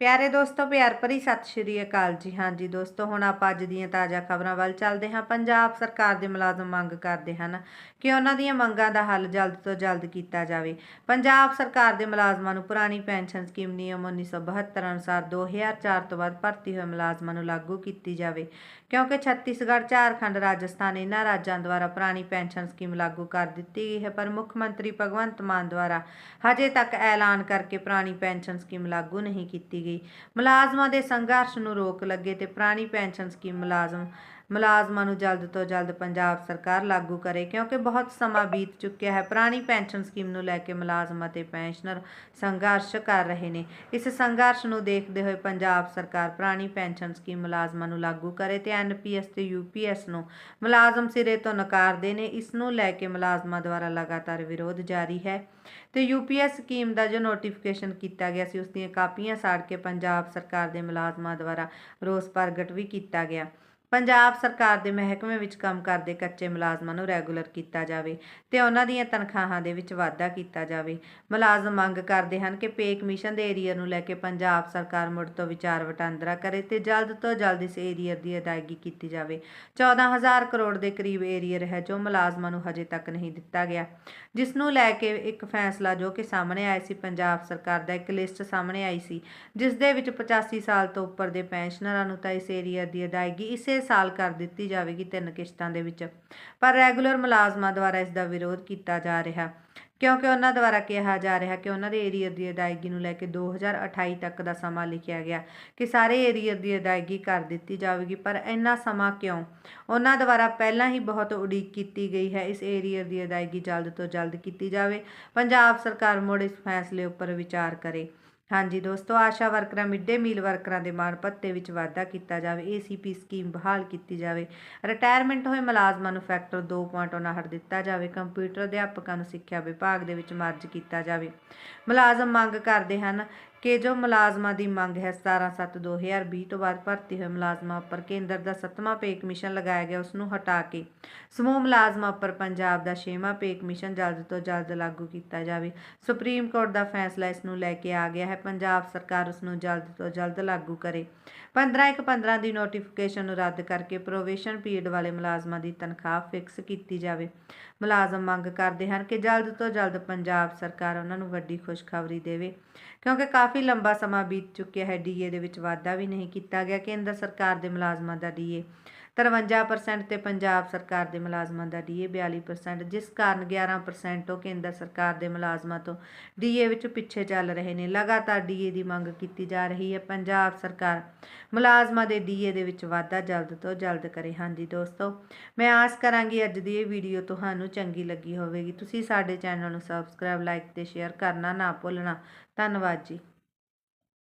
ਪਿਆਰੇ ਦੋਸਤੋ, ਪਿਆਰ ਭਰੀ ਸਤਿ ਸ਼੍ਰੀ ਅਕਾਲ ਜੀ। ਹਾਂਜੀ ਦੋਸਤੋ, ਹੁਣ ਆਪਾਂ ਅੱਜ ਦੀਆਂ ਤਾਜ਼ਾ ਖਬਰਾਂ ਵੱਲ ਚੱਲਦੇ ਹਾਂ। ਪੰਜਾਬ ਸਰਕਾਰ ਦੇ ਮੁਲਾਜ਼ਮ ਮੰਗ ਕਰਦੇ ਹਨ ਕਿ ਉਹਨਾਂ ਦੀਆਂ ਮੰਗਾਂ ਦਾ ਹੱਲ ਜਲਦ ਤੋਂ ਜਲਦ ਕੀਤਾ ਜਾਵੇ। ਪੰਜਾਬ ਸਰਕਾਰ ਦੇ ਮੁਲਾਜ਼ਮਾਂ ਨੂੰ ਪੁਰਾਣੀ ਪੈਨਸ਼ਨ ਸਕੀਮ ਨਿਯਮ 1972 ਅਨੁਸਾਰ 2004 ਤੋਂ ਬਾਅਦ ਭਰਤੀ ਹੋਏ ਮੁਲਾਜ਼ਮਾਂ ਨੂੰ ਲਾਗੂ ਕੀਤੀ ਜਾਵੇ, ਕਿਉਂਕਿ ਛੱਤੀਸਗੜ੍ਹ, ਝਾਰਖੰਡ, ਰਾਜਸਥਾਨ ਇਹਨਾਂ ਰਾਜਾਂ ਦੁਆਰਾ ਪੁਰਾਣੀ ਪੈਨਸ਼ਨ ਸਕੀਮ ਲਾਗੂ ਕਰ ਦਿੱਤੀ ਗਈ ਹੈ। ਪਰ ਮੁੱਖ ਮੰਤਰੀ ਭਗਵੰਤ ਮਾਨ ਦੁਆਰਾ ਹਜੇ ਤੱਕ ਐਲਾਨ ਕਰਕੇ ਪੁਰਾਣੀ ਪੈਨਸ਼ਨ ਸਕੀਮ ਲਾਗੂ ਨਹੀਂ ਕੀਤੀ ਗਈ। ਮੁਲਾਜ਼ਮਾਂ ਦੇ ਸੰਘਰਸ਼ ਨੂੰ ਰੋਕ ਲੱਗੇ ਤੇ ਪੁਰਾਣੀ ਪੈਨਸ਼ਨ ਸਕੀਮ ਮੁਲਾਜ਼ਮ ਮੁਲਾਜ਼ਮਾਂ ਨੂੰ ਜਲਦ ਤੋਂ ਜਲਦ ਪੰਜਾਬ ਸਰਕਾਰ ਲਾਗੂ ਕਰੇ, ਕਿਉਂਕਿ ਬਹੁਤ ਸਮਾਂ ਬੀਤ ਚੁੱਕਿਆ ਹੈ। ਪੁਰਾਣੀ ਪੈਨਸ਼ਨ ਸਕੀਮ ਨੂੰ ਲੈ ਕੇ ਮੁਲਾਜ਼ਮ ਅਤੇ ਪੈਨਸ਼ਨਰ ਸੰਘਰਸ਼ ਕਰ ਰਹੇ ਨੇ। ਇਸ ਸੰਘਰਸ਼ ਨੂੰ ਦੇਖਦੇ ਹੋਏ ਪੰਜਾਬ ਸਰਕਾਰ ਪੁਰਾਣੀ ਪੈਨਸ਼ਨ ਸਕੀਮ ਮੁਲਾਜ਼ਮਾਂ ਨੂੰ ਲਾਗੂ ਕਰੇ ਤੇ ਐਨਪੀਐਸ ਤੇ ਯੂਪੀਐਸ ਨੂੰ ਮੁਲਾਜ਼ਮ ਸਿਰੇ ਤੋਂ ਨਕਾਰਦੇ ਨੇ। ਇਸ ਨੂੰ ਲੈ ਕੇ ਮੁਲਾਜ਼ਮਾਂ ਦੁਆਰਾ ਲਗਾਤਾਰ ਵਿਰੋਧ ਜਾਰੀ ਹੈ ਤੇ ਯੂਪੀਐਸ ਸਕੀਮ ਦਾ ਜੋ ਨੋਟੀਫਿਕੇਸ਼ਨ ਕੀਤਾ ਗਿਆ ਸੀ, ਉਸ ਦੀਆਂ ਕਾਪੀਆਂ ਸਾੜ ਕੇ ਪੰਜਾਬ ਸਰਕਾਰ ਦੇ ਮੁਲਾਜ਼ਮਾਂ ਦੁਆਰਾ ਰੋਸ ਪ੍ਰਗਟ ਵੀ ਕੀਤਾ ਗਿਆ। ਪੰਜਾਬ ਸਰਕਾਰ ਦੇ ਮਹਿਕਮੇ ਵਿੱਚ ਕੰਮ ਕਰਦੇ ਕੱਚੇ ਮੁਲਾਜ਼ਮਾਂ ਨੂੰ ਰੈਗੂਲਰ ਕੀਤਾ ਜਾਵੇ ਤੇ ਉਹਨਾਂ ਦੀਆਂ ਤਨਖਾਹਾਂ ਦੇ ਵਿੱਚ ਵਾਧਾ ਕੀਤਾ ਜਾਵੇ। ਮੁਲਾਜ਼ਮ ਮੰਗ ਕਰਦੇ ਹਨ ਕਿ ਪੇ ਕਮਿਸ਼ਨ ਦੇ ਏਰੀਅਰ ਨੂੰ ਲੈ ਕੇ ਪੰਜਾਬ ਸਰਕਾਰ ਮੁੜ ਤੋਂ ਵਿਚਾਰ ਵਟਾਂਦਰਾ ਕਰੇ ਤੇ ਜਲਦ ਤੋਂ ਜਲਦ ਇਸ ਏਰੀਅਰ ਦੀ ਅਦਾਇਗੀ ਕੀਤੀ ਜਾਵੇ। 14000 ਕਰੋੜ ਦੇ ਕਰੀਬ ਏਰੀਅਰ ਹੈ ਜੋ ਮੁਲਾਜ਼ਮਾਂ ਨੂੰ ਹਜੇ ਤੱਕ ਨਹੀਂ ਦਿੱਤਾ ਗਿਆ। ਜਿਸ ਨੂੰ ਲੈ ਕੇ ਇੱਕ ਫੈਸਲਾ ਜੋ ਕਿ ਸਾਹਮਣੇ ਆਇਆ ਸੀ, ਪੰਜਾਬ ਸਰਕਾਰ ਦਾ ਇੱਕ ਲਿਸਟ ਸਾਹਮਣੇ ਆਈ ਸੀ, ਜਿਸ ਦੇ ਵਿੱਚ 85 ਸਾਲ ਤੋਂ ਉੱਪਰ ਦੇ ਪੈਨਸ਼ਨਰਾਂ ਨੂੰ ਤਾਂ ਇਸ ਏਰੀਅਰ ਦੀ ਅਦਾਇਗੀ ਇਸੇ ਸਾਲ ਕਰ ਦਿੱਤੀ ਜਾਵੇਗੀ ਤਿੰਨ ਕਿਸ਼ਤਾਂ ਦੇ ਵਿੱਚ। ਪਰ ਰੈਗੂਲਰ ਮੁਲਾਜ਼ਮਾਂ ਦੁਆਰਾ ਇਸ ਦਾ ਵਿਰੋਧ ਕੀਤਾ ਜਾ ਰਿਹਾ। ਕਿਉਂਕਿ ਉਹਨਾਂ ਦੁਆਰਾ ਕਿਹਾ ਜਾ ਰਿਹਾ ਕਿ ਉਹਨਾਂ ਦੇ ਏਰੀਅਰ ਦੀ ਅਦਾਇਗੀ ਨੂੰ ਲੈ ਕੇ 2028 ਤੱਕ ਦਾ ਸਮਾਂ ਲਿਖਿਆ ਗਿਆ ਕਿ ਸਾਰੇ ਏਰੀਅਰ ਦੀ ਅਦਾਇਗੀ ਕਰ ਦਿੱਤੀ ਜਾਵੇਗੀ। ਪਰ ਇੰਨਾ ਸਮਾਂ ਕਿਉਂ? ਉਹਨਾਂ ਦੁਆਰਾ ਪਹਿਲਾਂ ਹੀ ਬਹੁਤ ਉਡੀਕ ਕੀਤੀ ਗਈ ਹੈ, ਇਸ ਏਰੀਅਰ ਦੀ ਅਦਾਇਗੀ ਜਲਦ ਤੋਂ ਜਲਦ ਕੀਤੀ ਜਾਵੇ। ਪੰਜਾਬ ਸਰਕਾਰ ਮੁੜ ਇਸ ਫੈਸਲੇ ਉੱਪਰ ਵਿਚਾਰ ਕਰੇ। ਹਾਂਜੀ ਦੋਸਤੋ, ਆਸ਼ਾ ਵਰਕਰਾਂ ਮਿਡ ਡੇ ਮੀਲ ਵਰਕਰਾਂ ਦੇ ਮਾਣ ਭੱਤੇ ਵਿੱਚ ਵਾਧਾ ਕੀਤਾ ਜਾਵੇ ਏਸੀਪੀ ਸਕੀਮ ਬਹਾਲ ਕੀਤੀ ਜਾਵੇ ਰਿਟਾਇਰਮੈਂਟ ਹੋਏ ਮੁਲਾਜ਼ਮਾਂ ਨੂੰ ਫੈਕਟਰ 2.59 ਦਿੱਤਾ ਜਾਵੇ ਕੰਪਿਊਟਰ ਅਧਿਆਪਕਾਂ ਨੂੰ ਸਿੱਖਿਆ ਵਿਭਾਗ ਦੇ ਵਿੱਚ ਮਰਜ ਕੀਤਾ ਜਾਵੇ। ਮੁਲਾਜ਼ਮ ਮੰਗ ਕਰਦੇ ਹਨ ਕਿ ਜੋ ਮੁਲਾਜ਼ਮਾਂ ਦੀ ਮੰਗ ਹੈ 17/7/2020 ਤੋਂ ਬਾਅਦ ਭਰਤੀ ਹੋਏ ਮੁਲਾਜ਼ਮਾਂ ਉੱਪਰ ਕੇਂਦਰ ਦਾ 7ਵਾਂ ਪੇ ਕਮਿਸ਼ਨ ਲਗਾਇਆ ਗਿਆ ਉਸ ਨੂੰ ਹਟਾ ਕੇ। ਸਮੂਹ ਮੁਲਾਜ਼ਮਾਂ ਉੱਪਰ ਪੰਜਾਬ ਦਾ 6ਵਾਂ ਪੇ ਕਮਿਸ਼ਨ ਜਲਦ ਤੋਂ ਜਲਦ ਲਾਗੂ ਕੀਤਾ ਜਾਵੇ। ਸੁਪਰੀਮ ਕੋਰਟ ਦਾ ਫੈਸਲਾ ਇਸ ਨੂੰ ਲੈ ਕੇ ਆ ਗਿਆ ਹੈ। ਪੰਜਾਬ ਸਰਕਾਰ ਉਸ ਨੂੰ ਜਲਦ ਤੋਂ ਜਲਦ ਲਾਗੂ ਕਰੇ। 15 ਇੱਕ 15 ਦੀ ਨੋਟੀਫਿਕੇਸ਼ਨ ਨੂੰ ਰੱਦ ਕਰਕੇ ਪ੍ਰੋਵੇਸ਼ਨ ਪੀਰੀਅਡ ਵਾਲੇ ਮੁਲਾਜ਼ਮਾਂ ਦੀ ਤਨਖਾਹ ਫਿਕਸ ਕੀਤੀ ਜਾਵੇ। ਮੁਲਾਜ਼ਮ ਮੰਗ ਕਰਦੇ ਹਨ ਕਿ ਜਲਦ ਤੋਂ ਜਲਦ ਪੰਜਾਬ ਸਰਕਾਰ ਉਹਨਾਂ ਨੂੰ ਵੱਡੀ ਖੁਸ਼ਖਬਰੀ ਦੇਵੇ, ਕਿਉਂਕਿ ਕਾਫੀ ਕਾਫੀ ਲੰਬਾ ਸਮਾਂ ਬੀਤ ਚੁੱਕਿਆ ਹੈ ਡੀਏ ਦੇ ਵਿੱਚ ਵਾਧਾ ਵੀ ਨਹੀਂ ਕੀਤਾ ਗਿਆ, ਕੇਂਦਰ ਸਰਕਾਰ ਦੇ ਮੁਲਾਜ਼ਮਾਂ ਦਾ ਡੀਏ 53% ਤੇ ਪੰਜਾਬ ਸਰਕਾਰ ਦੇ ਮੁਲਾਜ਼ਮਾਂ ਦਾ ਡੀਏ 42% ਜਿਸ ਕਾਰਨ 11% ਉਹ ਕੇਂਦਰ ਸਰਕਾਰ ਦੇ ਮੁਲਾਜ਼ਮਾਂ ਤੋਂ ਡੀਏ ਵਿੱਚ ਪਿੱਛੇ ਚੱਲ ਰਹੇ ਨੇ। ਲਗਾਤਾਰ ਡੀਏ ਦੀ ਮੰਗ ਕੀਤੀ ਜਾ ਰਹੀ ਹੈ, ਪੰਜਾਬ ਸਰਕਾਰ ਮੁਲਾਜ਼ਮਾਂ ਦੇ ਡੀਏ ਦੇ ਵਿੱਚ ਵਾਧਾ ਜਲਦ ਤੋਂ ਜਲਦ ਕਰੇ। ਹਾਂਜੀ ਦੋਸਤੋ, ਮੈਂ ਆਸ ਕਰਾਂਗੀ ਅੱਜ ਦੀ ਇਹ ਵੀਡੀਓ ਤੁਹਾਨੂੰ ਚੰਗੀ ਲੱਗੀ ਹੋਵੇਗੀ। ਤੁਸੀਂ ਸਾਡੇ ਚੈਨਲ ਨੂੰ ਸਬਸਕ੍ਰਾਈਬ ਲਾਈਕ ਤੇ ਸ਼ੇਅਰ ਕਰਨਾ ਨਾ ਭੁੱਲਣਾ। ਧੰਨਵਾਦ ਜੀ।